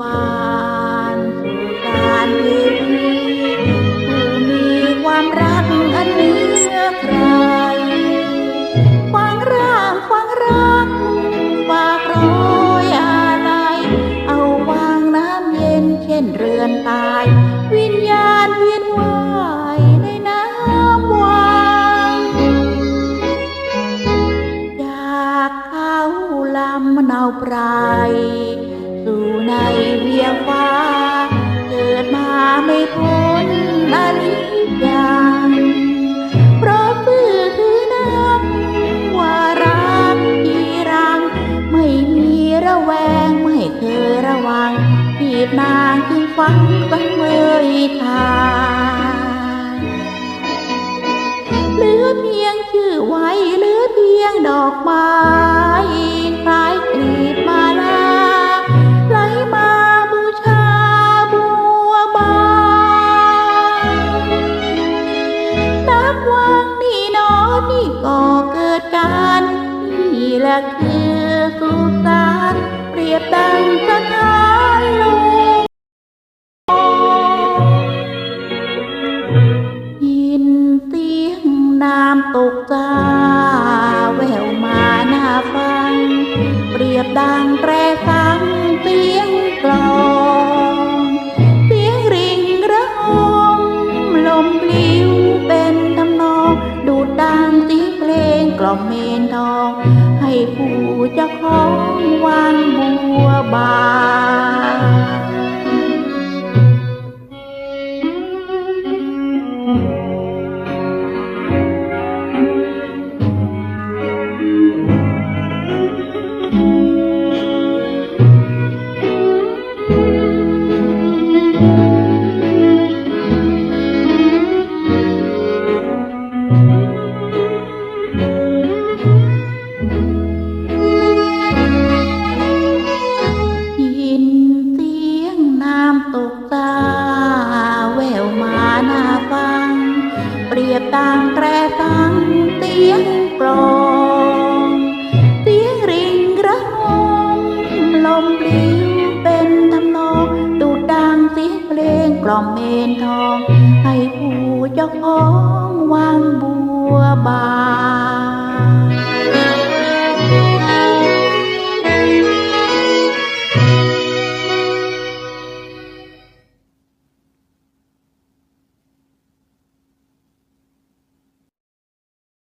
บานการเทวีผู้มีความรักอันเหนือใครควางร่างควางรักฝากรอยอะไรเอาวางน้ำเย็นเช่นเรือนตาย วิญญาณเวียนว่ายในน้ำวังจากเขาลำเนาไพร ในเวียงฟ้า เกิดมาไม่พ้นอนิจจังเพราะซื่อคือนักว่ารักที่รัง ไม่มีระแวงไม่เคยระวังที่นางจึงฟังสังเมยทานเหลือเพียงชื่อไว้เหลือเพียงดอกไม้ นับวังนี่นอนี่ก็เกิดการนี่แหละคือสุส วบา ต่างแตรตังเตียงกลองเสียงริ่งระหงลมปลิวเป็นทำนองดูดดังเสียงเพลงกล่อมเมนทอง ให้ผู้เจ้าของวังบัวบาน